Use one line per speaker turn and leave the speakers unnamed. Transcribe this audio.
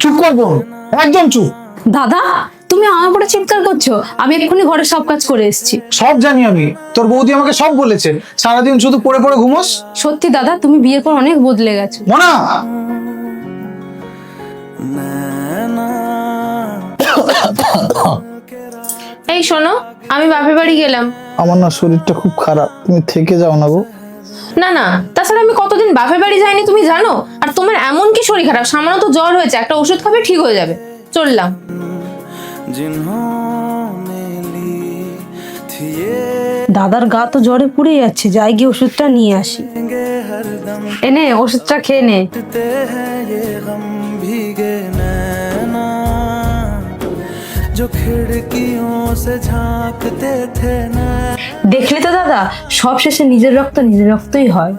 চুপ কর বোন একদম চুপ।
দাদা তুমি আমার উপরে চিৎকার করছ। আমি এক্ষুনি ঘরে সব কাজ করে এসেছি।
সব জানি আমি। তোর বৌদি আমাকে সব বলেছে। সারাদিন শুধু পড়ে পড়ে ঘুমোস।
সত্যি দাদা তুমি বিয়ের পর অনেক বদলে গেছো।
মনা!
এই শোনো আমি বাপের বাড়ি গেলাম।
আমার না শরীরটা খুব খারাপ। তুমি থেকে যাও না গো।
না না তাছাড়া আমি কতদিন বাপের বাড়ি যাইনি তুমি জানো আর তোমার এমন কি শরীর খারাপ সামান্য তো জ্বর হয়েছে একটা ওষুধ খাবে ঠিক হয়ে যাবে চললাম
जिन्होंने ली थी ये
দাদার গা তো জ্বরে পুড়ে যাচ্ছে যাই গিয়ে ওষুধটা নিয়ে আসি
हरदम
এনে ওষুধটা খেয়ে নে
ते हैं ये गम भीगे नैना जो खिड़कियों से झांकते थे
দেখলে তো দাদা সব শেষে নিজের রক্ত নিজের রক্তই হয়।